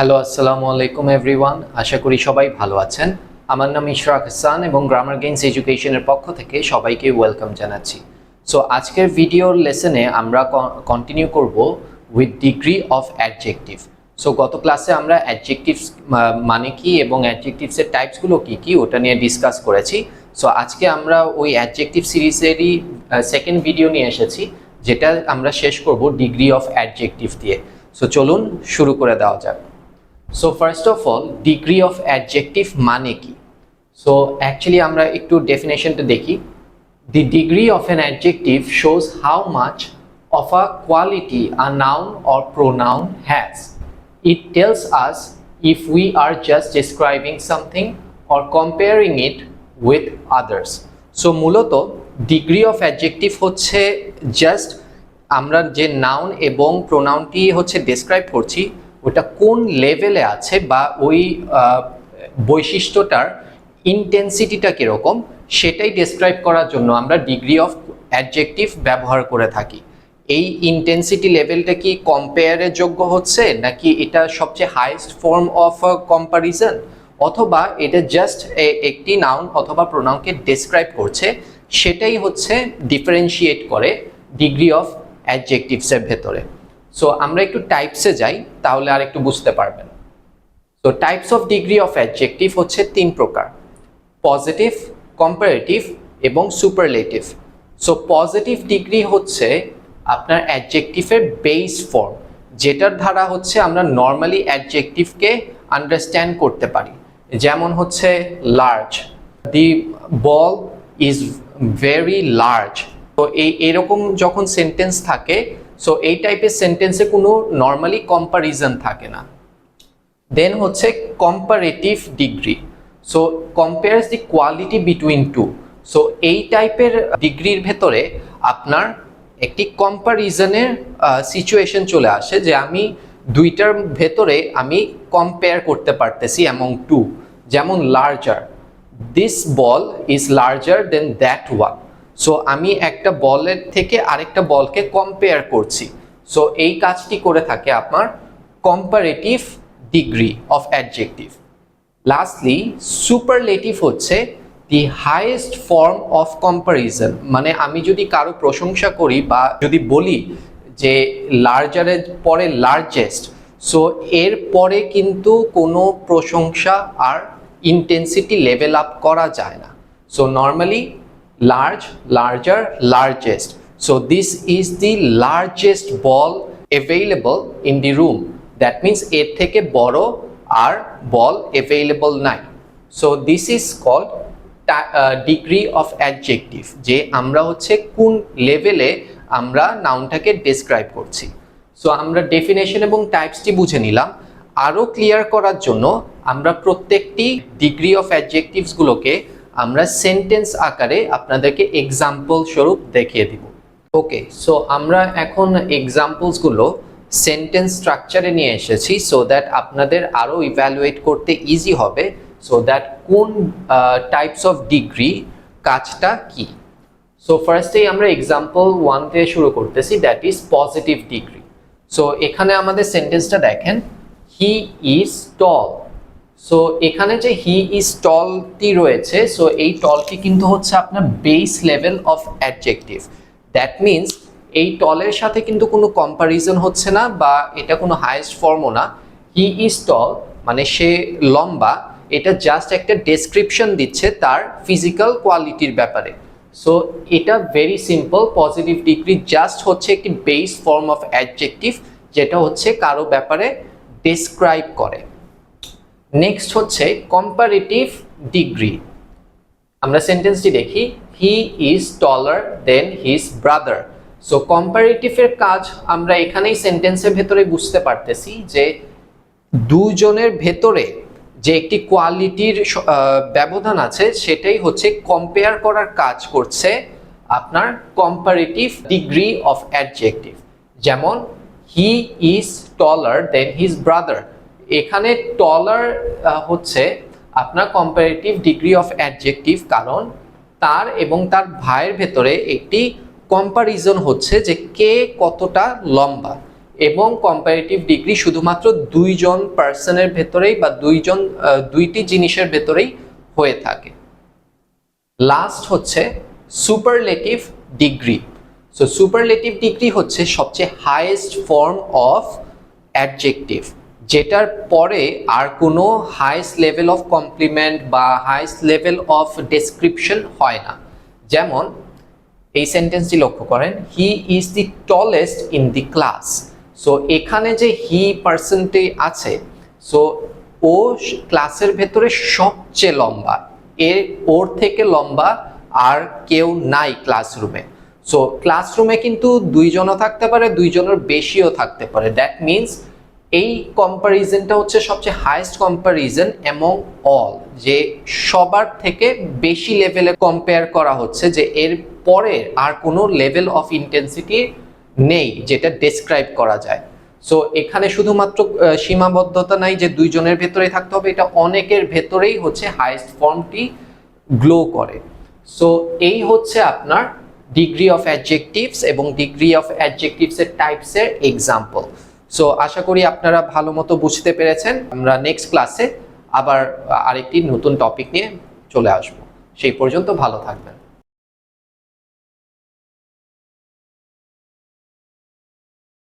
Hello আসসালামু আলাইকুম everyone আশা করি সবাই ভালো আছেন। আমার নাম ইশরাক হাসান এবং গ্রামার গেইনস এডুকেশনের পক্ষ থেকে সবাইকে ওয়েলকাম জানাচ্ছি। সো আজকের ভিডিওর লেসনে আমরা কন্টিনিউ করব with degree of adjective so গত ক্লাসে আমরা অ্যাডজেক্টিভস মানে কি এবং অ্যাডজেক্টিভসের টাইপসগুলো কি কি ওটা নিয়ে ডিসকাস করেছি। সো আজকে আমরা ওই অ্যাডজেক্টিভ সিরিজেরই সেকেন্ড ভিডিও নিয়ে এসেছি, যেটা আমরা শেষ করব ডিগ্রি অফ অ্যাডজেক্টিভ দিয়ে। সো চলুন শুরু করে দেওয়া যাক। So first of all degree of adjective মানে কি? সো অ্যাকচুয়ালি আমরা একটু ডেফিনেশনটা দেখি। The degree of an adjective shows how much of a quality a noun or pronoun has it tells us if we are just describing something or comparing it with others so মূলত degree of adjective হচ্ছে just আমরা যে noun এবং প্রোনাউনটি হচ্ছে describe করছি ওটা কোন লেভেলে আছে বা ওই বৈশিষ্ট্যটার ইন্টেন্সিটিটা কীরকম, সেটাই ডেসক্রাইব করার জন্য আমরা ডিগ্রি অফ অ্যাডজেক্টিভ ব্যবহার করে থাকি। এই ইন্টেন্সিটি লেভেলটা কি কম্পেয়ারের যোগ্য হচ্ছে, নাকি এটা সবচেয়ে হাইয়েস্ট ফর্ম অফ কম্পারিজন অথবা এটা জাস্ট একটি নাউন অথবা প্রোনাউনকে ডেসক্রাইব করছে, সেটাই হচ্ছে ডিফারেন্সিয়েট করে ডিগ্রি অফ অ্যাডজেক্টিভসের ভেতরে। সো আমরা একটু টাইপসে যাই, তাহলে আর একটু বুঝতে পারবেন। তো types of degree of adjective হচ্ছে তিন প্রকার। পজিটিভ কম্পারেটিভ এবং সুপারলেটিভ সো পজিটিভ ডিগ্রি হচ্ছে আপনার অ্যাডজেক্টিভের বেস ফর্ম যেটার ধারা হচ্ছে আমরা নর্মালি অ্যাডজেক্টিভকে আন্ডারস্ট্যান্ড করতে পারি। যেমন হচ্ছে large the ball is very large তো এই এরকম যখন সেন্টেন্স থাকে সো এই টাইপের সেন্টেন্সে কোনো নর্মালি কম্পারিজন থাকে না। দেন হচ্ছে comparative degree so compares the quality between two so এই টাইপের ডিগ্রির ভেতরে আপনার একটি কম্পারিজনের সিচুয়েশন চলে আসে যে আমি দুইটার ভেতরে আমি কম্পেয়ার করতে পারতেছি অ্যামং টু যেমন larger this ball is larger than that one so আমি একটা বলের থেকে আরেকটা বলকে কম্পেয়ার করছি। সো এই কাজটি করে থাকে আপনার comparative degree of adjective lastly superlative হচ্ছে the highest form of comparison মানে আমি যদি কারও প্রশংসা করি বা যদি বলি যে লার্জারের পরে লার্জেস্ট সো এর পরে কিন্তু কোনো প্রশংসা আর ইন্টেন্সিটি লেভেল আপ করা যায় না। So normally large larger largest so this is the largest ball available in the room that means এর থেকে বড় আর বল অ্যাভেইলেবল নাই. So this is called degree of adjective যে আমরা হচ্ছে কোন লেভেলে আমরা নাউনটাকে ডেসক্রাইব করছি। সো আমরা ডেফিনেশন এবং টাইপসটি বুঝে নিলাম। আরও ক্লিয়ার করার জন্য আমরা প্রত্যেকটি ডিগ্রি অফ অ্যাডজেক্টিভসগুলোকে আমরা সেন্টেন্স আকারে আপনাদেরকে এক্সাম্পল স্বরূপ দেখিয়ে দিব। ওকে সো আমরা এখন এক্সাম্পলসগুলো সেন্টেন্স স্ট্রাকচারে নিয়ে এসেছি সো দ্যাট আপনাদের আরও ইভ্যালুয়েট করতে ইজি হবে সো দ্যাট কোন টাইপস অফ ডিগ্রি কাজটা কি। সো ফার্স্টেই আমরা এক্সাম্পল ওয়ান দিয়ে শুরু করতেছি that is positive degree so এখানে আমাদের সেন্টেন্সটা দেখেন হি ইজ টল সো এখানে যে হি ইজ টলটি রয়েছে সো এই টলটি কিন্তু হচ্ছে আপনার base level of adjective that means এই টলের সাথে কিন্তু কোনো কম্পারিজন হচ্ছে না বা এটা কোনো হায়েস্ট ফর্মও না। হি ইজ টল মানে সে লম্বা, এটা জাস্ট একটা ডেসক্রিপশন দিচ্ছে তার ফিজিক্যাল কোয়ালিটির ব্যাপারে। সো এটা very simple positive degree just হচ্ছে একটি বেস ফর্ম অফ অ্যাডজেক্টিভ যেটা হচ্ছে কারও ব্যাপারে ডেসক্রাইব করে। নেক্সট হচ্ছে কম্পারেটিভ ডিগ্রি আমরা সেন্টেন্সটি দেখি he is taller than his brother so কম্পারেটিভের কাজ আমরা এখানেই সেন্টেন্সের ভেতরে বুঝতে পারতেছি যে দুজনের ভেতরে যে একটি কোয়ালিটির ব্যবধান আছে, সেটাই হচ্ছে কম্পেয়ার করার কাজ করছে আপনার কম্পারেটিভ ডিগ্রি অফ অ্যাডজেক্টিভ যেমন he is taller than his brother এখানে টলার হচ্ছে আপনার কম্পারেটিভ ডিগ্রি অফ অ্যাডজেক্টিভ কারণ তার এবং তার ভাইয়ের ভেতরে একটি কম্পারিজন হচ্ছে যে কে কতটা লম্বা এবং কম্পারেটিভ ডিগ্রি শুধুমাত্র দুইজন পার্সনের ভেতরেই বা দুইজন দুইটি জিনিসের ভেতরেই হয়ে থাকে। লাস্ট হচ্ছে superlative degree so superlative degree হচ্ছে সবচেয়ে হাইয়েস্ট ফর্ম অফ অ্যাডজেক্টিভ যেটার পরে আর কোনো হাইস্ট লেভেল অফ কমপ্লিমেন্ট বা হাইস্ট লেভেল অফ ডেসক্রিপশন হয় না। যেমন, এই সেন্টেন্সটি লক্ষ্য করেন he is the tallest in the class so এখানে যে হি পার্সনটি আছে সো ও ক্লাসের ভেতরে সবচেয়ে লম্বা, এ, ওর থেকে লম্বা আর কেউ নাই ক্লাসরুমে সো ক্লাসরুমে কিন্তু দুইজনও থাকতে পারে, দুইজনের বেশিও থাকতে পারে। দ্যাট মিনস এই কম্প্যারিজনটা হচ্ছে সবচেয়ে হাইয়েস্ট কম্প্যারিজন এমং অল যে সবার থেকে বেশি লেভেলে কম্পেয়ার করা হচ্ছে, যে এর পরে আর কোনো লেভেল অফ ইন্টেন্সিটি নেই যেটা ডেসক্রাইব করা যায়। সো এখানে শুধুমাত্র সীমাবদ্ধতা নাই যে দুইজনের ভেতরেই থাকতে হবে, এটা অনেকের ভেতরেই হচ্ছে হাইয়েস্ট ফর্মটি গ্লো করে। সো এই হচ্ছে আপনার ডিগ্রি অফ অ্যাডজেক্টিভস এবং ডিগ্রি অফ অ্যাডজেক্টিভসের টাইপসের এক্সাম্পল সো আশা করি আপনারা ভালো মতো বুঝতে পেরেছেন। আমরা নেক্সট ক্লাসে আবার আরেকটি নতুন টপিক নিয়ে চলে আসব। সেই পর্যন্ত ভালো থাকবেন।